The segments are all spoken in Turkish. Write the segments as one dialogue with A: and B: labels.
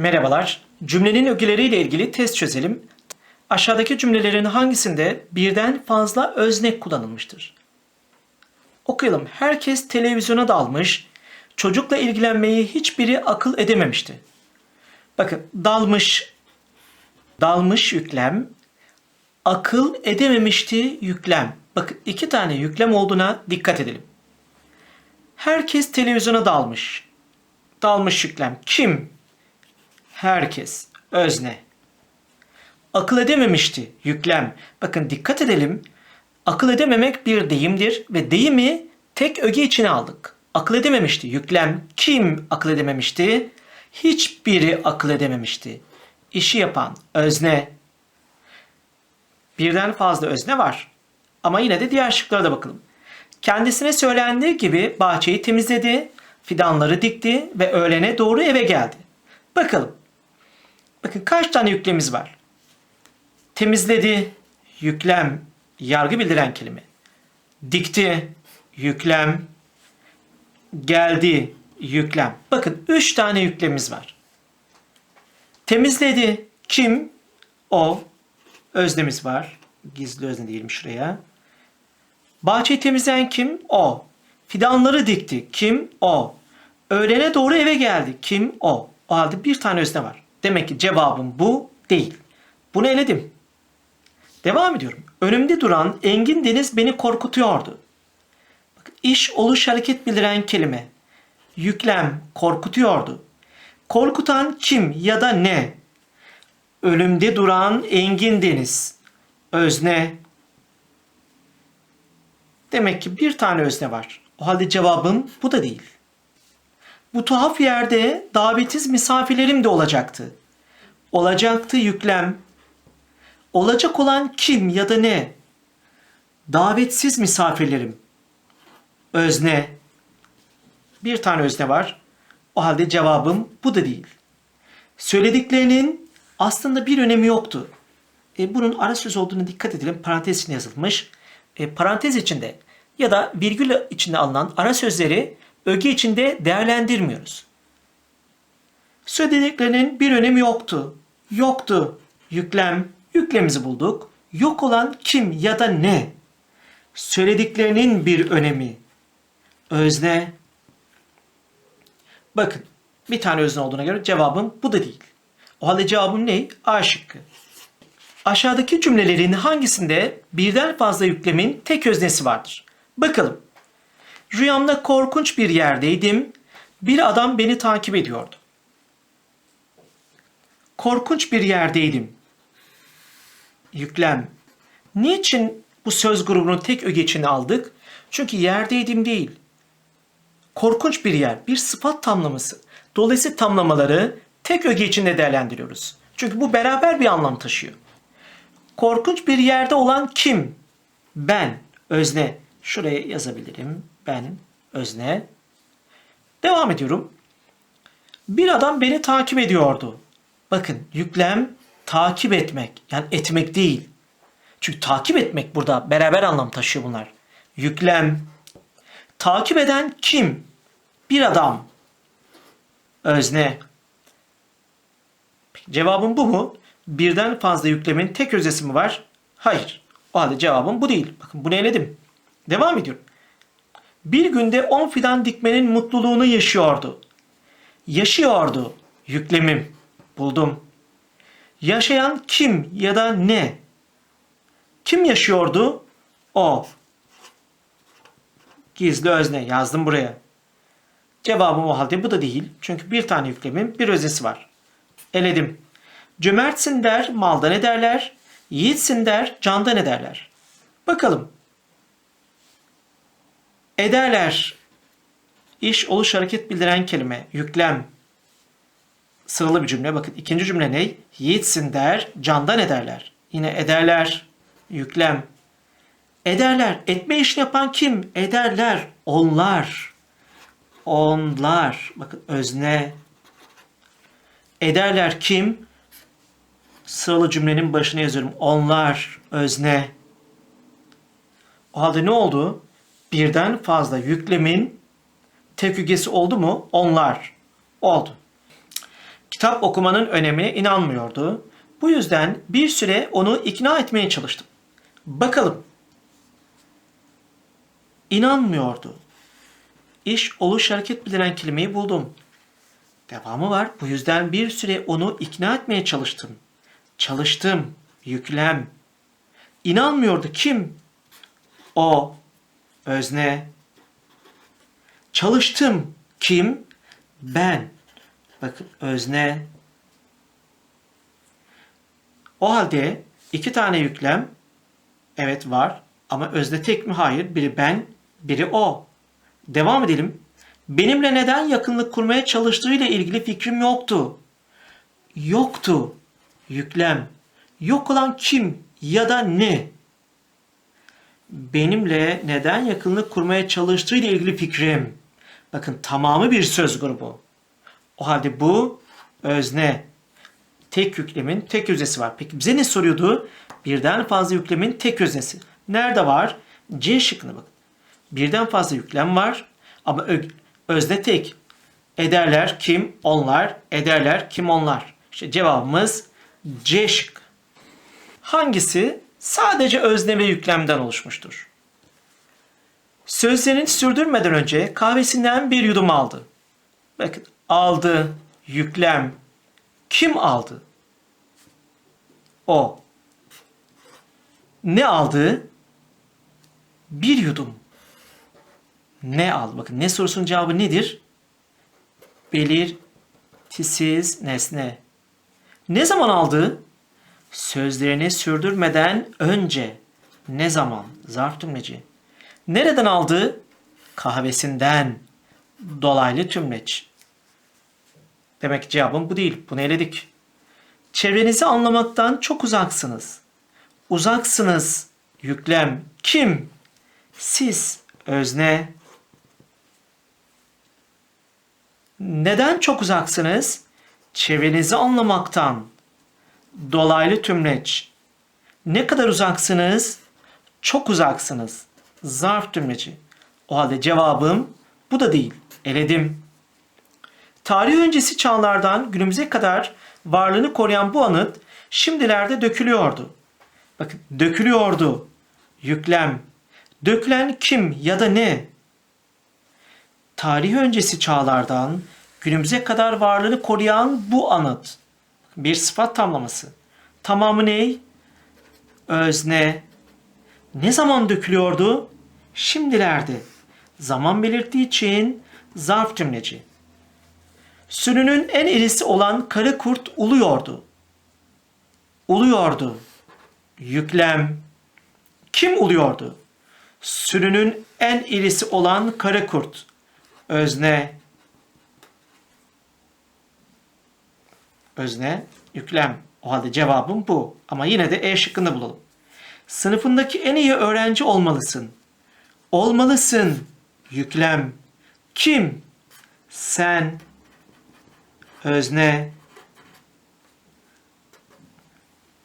A: Merhabalar. Cümlenin ögeleriyle ilgili test çözelim. Aşağıdaki cümlelerin hangisinde birden fazla özne kullanılmıştır? Okuyalım. Herkes televizyona dalmış, çocukla ilgilenmeyi hiçbiri akıl edememişti. Bakın dalmış, dalmış yüklem, akıl edememişti yüklem. Bakın iki tane yüklem olduğuna dikkat edelim. Herkes televizyona dalmış. Dalmış yüklem. Kim? Herkes. Özne. Akıl edememişti. Yüklem. Bakın dikkat edelim. Akıl edememek bir deyimdir ve deyimi tek öge içine aldık. Akıl edememişti. Yüklem. Kim akıl edememişti? Hiçbiri akıl edememişti. İşi yapan özne. Birden fazla özne var. Ama yine de diğer şıklara da bakalım. Kendisine söylendiği gibi bahçeyi temizledi, fidanları dikti ve öğlene doğru eve geldi. Bakalım. Bakın kaç tane yüklemiz var? Temizledi, yüklem, yargı bildiren kelime. Dikti, yüklem, geldi, yüklem. Bakın 3 tane yüklemimiz var. Temizledi, kim? O. Öznemiz var. Gizli özne diyelim şuraya. Bahçeyi temizleyen kim? O. Fidanları dikti. Kim? O. Öğlene doğru eve geldi. Kim? O. O halde bir tane özne var. Demek ki cevabım bu değil. Bunu eledim. Devam ediyorum. Önümde duran engin deniz beni korkutuyordu. Bakın, iş, oluş, hareket bildiren kelime. Yüklem, korkutuyordu. Korkutan kim ya da ne? Önümde duran engin deniz. Özne, Demek ki bir tane özne var. O halde cevabım bu da değil. Bu tuhaf yerde davetsiz misafirlerim de olacaktı. Olacaktı yüklem. Olacak olan kim ya da ne? Davetsiz misafirlerim. Özne. Bir tane özne var. O halde cevabım bu da değil. Söylediklerinin aslında bir önemi yoktu. E, bunun ara söz olduğuna dikkat edelim. Parantez içinde yazılmış. E, parantez içinde ya da virgül içinde alınan ara sözleri öge içinde değerlendirmiyoruz. Söylediklerinin bir önemi yoktu. Yoktu. Yüklem. Yüklemimizi bulduk. Yok olan kim ya da ne? Söylediklerinin bir önemi. Özne. Bakın bir tane özne olduğuna göre cevabım bu da değil. O halde cevabım ne? A şıkkı. Aşağıdaki cümlelerin hangisinde birden fazla yüklemin tek öznesi vardır? Bakalım. Rüyamda korkunç bir yerdeydim. Bir adam beni takip ediyordu. Korkunç bir yerdeydim. Yüklem. Niçin bu söz grubunu tek öge içine aldık? Çünkü yerdeydim değil. Korkunç bir yer, bir sıfat tamlaması. Dolayısıyla tamlamaları tek öge içinde değerlendiriyoruz. Çünkü bu beraber bir anlam taşıyor. Korkunç bir yerde olan kim? Ben, özne. Şuraya yazabilirim. Ben, özne. Devam ediyorum. Bir adam beni takip ediyordu. Bakın yüklem takip etmek. Yani etmek değil. Çünkü takip etmek burada beraber anlam taşıyor bunlar. Yüklem. Takip eden kim? Bir adam. Özne. Cevabım bu mu? Birden fazla yüklemin tek öznesi mi var? Hayır. O halde cevabım bu değil. Bakın bunu eledim. Devam ediyorum. Bir günde 10 fidan dikmenin mutluluğunu yaşıyordu. Yaşıyordu. Yüklemim. Buldum. Yaşayan kim ya da ne? Kim yaşıyordu? O. Gizli özne yazdım buraya. Cevabım o halde bu da değil. Çünkü bir tane yüklemin bir öznesi var. Eledim. Cömertsin der, malda ne derler? Yiğitsin der, canda ne derler? Bakalım. Ederler. İş, oluş, hareket bildiren kelime. Yüklem. Sıralı bir cümle. Bakın ikinci cümle ne? Yiğitsin der, canda ne derler? Yine ederler. Yüklem. Ederler. Etme işini yapan kim? Ederler. Onlar. Onlar. Bakın özne. Ederler kim? Sıralı cümlenin başına yazıyorum. Onlar, özne. O halde ne oldu? Birden fazla yüklemin tek ögesi oldu mu? Onlar. Oldu. Kitap okumanın önemine inanmıyordu. Bu yüzden bir süre onu ikna etmeye çalıştım. Bakalım. İnanmıyordu. İş, oluş, hareket bildiren kelimeyi buldum. Devamı var. Bu yüzden bir süre onu ikna etmeye çalıştım. Çalıştım. Yüklem. İnanmıyordu. Kim? O. Özne. Çalıştım. Kim? Ben. Bakın özne. O halde iki tane yüklem evet var ama özne tek mi? Hayır. Biri ben, biri o. Devam edelim. Benimle neden yakınlık kurmaya çalıştığıyla ilgili fikrim yoktu. Yoktu. Yüklem. Yok olan kim ya da ne? Benimle neden yakınlık kurmaya çalıştığıyla ilgili fikrim. Bakın tamamı bir söz grubu. O halde bu özne. Tek yüklemin tek öznesi var. Peki bize ne soruyordu? Birden fazla yüklemin tek öznesi. Nerede var? C şıkkına bakın. Birden fazla yüklem var ama özne tek. Ederler kim? Onlar. Ederler kim? Onlar. İşte cevabımız C şıkkı. Hangisi sadece özne ve yüklemden oluşmuştur? Sözlerini sürdürmeden önce kahvesinden bir yudum aldı. Bakın aldı, yüklem. Kim aldı? O. Ne aldı? Bir yudum. Ne aldı? Bakın ne sorusunun cevabı nedir? Belirtisiz nesne. Ne zaman aldı? Sözlerini sürdürmeden önce. Ne zaman? Zarf tümleci. Nereden aldı? Kahvesinden. Dolaylı tümleç. Demek cevabım bu değil. Bunu eledik. Çevrenizi anlamaktan çok uzaksınız. Uzaksınız. Yüklem. Kim? Siz. Özne. Neden çok uzaksınız? Çevrenizi anlamaktan. Dolaylı tümleç. Ne kadar uzaksınız? Çok uzaksınız. Zarf tümleci. O halde cevabım bu da değil. Eledim. Tarih öncesi çağlardan günümüze kadar varlığını koruyan bu anıt şimdilerde dökülüyordu. Bakın dökülüyordu. Yüklem. Dökülen kim ya da ne? Tarih öncesi çağlardan günümüze kadar varlığını koruyan bu anıt. Bir sıfat tamlaması. Tamamı ne? Özne. Ne zaman dökülüyordu? Şimdilerde. Zaman belirttiği için zarf cümleci. Sürünün en irisi olan karı kurt uluyordu. Uluyordu. Yüklem. Kim uluyordu? Sürünün en irisi olan karı kurt. Özne. Özne, yüklem. O halde cevabım bu. Ama yine de E şıkkında bulalım. Sınıfındaki en iyi öğrenci olmalısın. Olmalısın. Yüklem. Kim? Sen. Özne.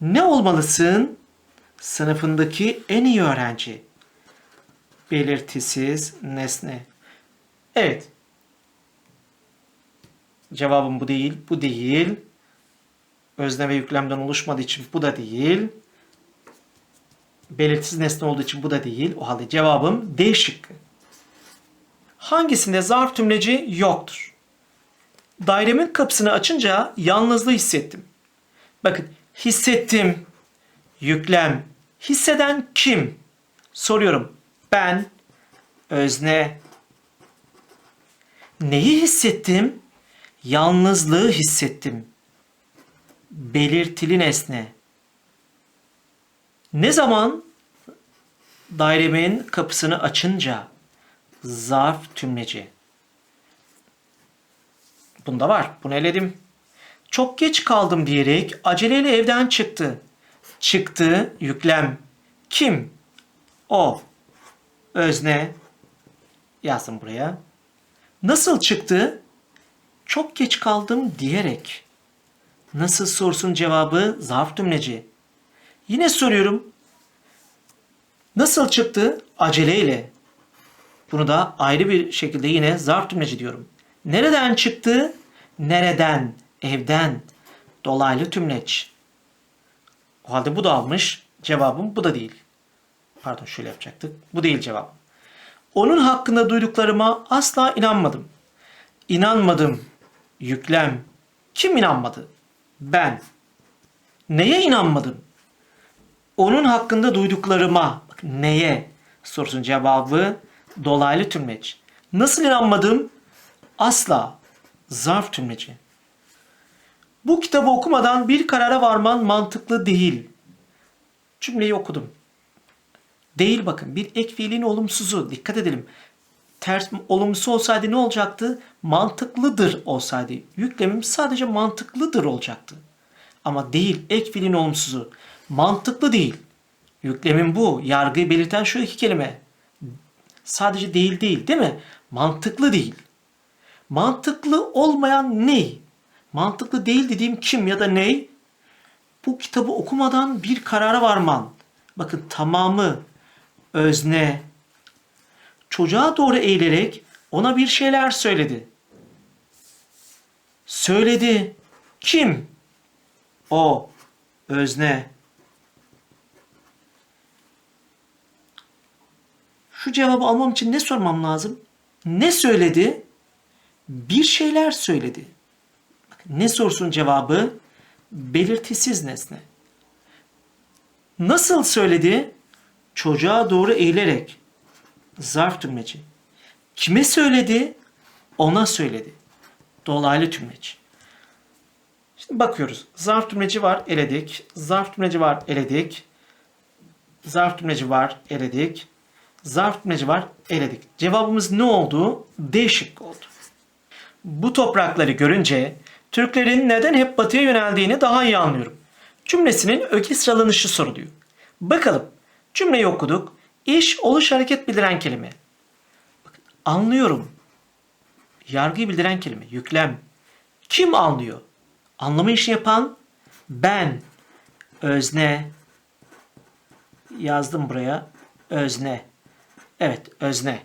A: Ne olmalısın? Sınıfındaki en iyi öğrenci. Belirtisiz nesne. Evet. Cevabım bu değil, bu değil. Özne ve yüklemden oluşmadığı için bu da değil. Belirtisiz nesne olduğu için bu da değil. O halde cevabım D şıkkı. Hangisinde zarf tümleci yoktur? Dairemin kapısını açınca yalnızlığı hissettim. Bakın hissettim. Yüklem. Hisseden kim? Soruyorum. Ben. Özne. Neyi hissettim? Yalnızlığı hissettim. Belirtili nesne. Ne zaman dairemin kapısını açınca zarf tümleci. Bunda var. Bunu eledim. Çok geç kaldım diyerek aceleyle evden çıktı. Çıktı yüklem. Kim? O. Özne. Yazdım buraya. Nasıl çıktı? Çok geç kaldım diyerek. Nasıl sorsun cevabı zarf tümleci. Yine soruyorum. Nasıl çıktı? Aceleyle. Bunu da ayrı bir şekilde yine zarf tümleci diyorum. Nereden çıktı? Nereden? Evden. Dolaylı tümleç. O halde bu da almış. Cevabım bu da değil. Pardon şöyle yapacaktık. Bu değil cevap. Onun hakkında duyduklarıma asla inanmadım. İnanmadım. Yüklem. Kim inanmadı? Ben. Neye inanmadım? Onun hakkında duyduklarıma. Bak, neye? Sorusunun cevabı dolaylı tümleç. Nasıl inanmadım? Asla. Zarf tümleci. Bu kitabı okumadan bir karara varman mantıklı değil. Cümleyi okudum. Değil bakın bir ek fiilin olumsuzu. Dikkat edelim. Ters olumlusu olsaydı ne olacaktı? Mantıklıdır olsaydı. Yüklemim sadece mantıklıdır olacaktı. Ama değil ek fiilin olumsuzu. Mantıklı değil. Yüklemin bu. Yargıyı belirten şu iki kelime. Sadece değil değil değil mi? Mantıklı değil. Mantıklı olmayan ne? Mantıklı değil dediğim kim ya da ne? Bu kitabı okumadan bir karara varman. Bakın tamamı özne. Çocuğa doğru eğilerek ona bir şeyler söyledi. Söyledi. Kim? O. Özne. Şu cevabı almam için ne sormam lazım? Ne söyledi? Bir şeyler söyledi. Ne sorusun cevabı? Belirtisiz nesne. Nasıl söyledi? Çocuğa doğru eğilerek. Zarf tümleci. Kime söyledi? Ona söyledi. Dolaylı tümleci. Şimdi bakıyoruz. Zarf tümleci var, eledik. Zarf tümleci var, eledik. Zarf tümleci var, eledik. Zarf tümleci var, eledik. Cevabımız ne oldu? D şıkkı oldu. Bu toprakları görünce Türklerin neden hep batıya yöneldiğini daha iyi anlıyorum. Cümlesinin öge sıralanışı soruluyor. Bakalım cümleyi okuduk. İş, oluş, hareket bildiren kelime. Anlıyorum. Yargıyı bildiren kelime. Yüklem. Kim anlıyor? Anlama işini yapan ben. Özne. Yazdım buraya. Özne. Evet, özne.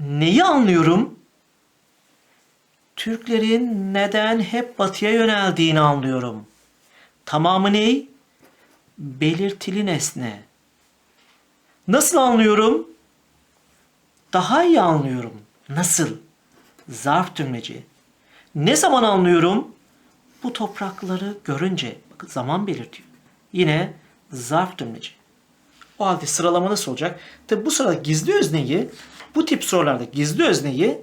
A: Neyi anlıyorum? Türklerin neden hep batıya yöneldiğini anlıyorum. Tamamı ne? Belirtili nesne. Nasıl anlıyorum? Daha iyi anlıyorum. Nasıl? Zarf tümleci. Ne zaman anlıyorum? Bu toprakları görünce. Bakın zaman belirtiyor. Yine zarf tümleci. O halde sıralama nasıl olacak? Tabi bu sırada gizli özneyi, bu tip sorularda gizli özneyi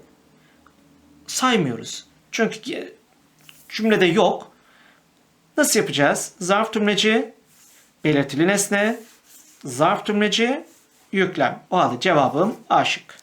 A: saymıyoruz. Çünkü cümlede yok. Nasıl yapacağız? Zarf tümleci, belirtili nesne, zarf tümleci, yüklem. O halde cevabım A şıkkı.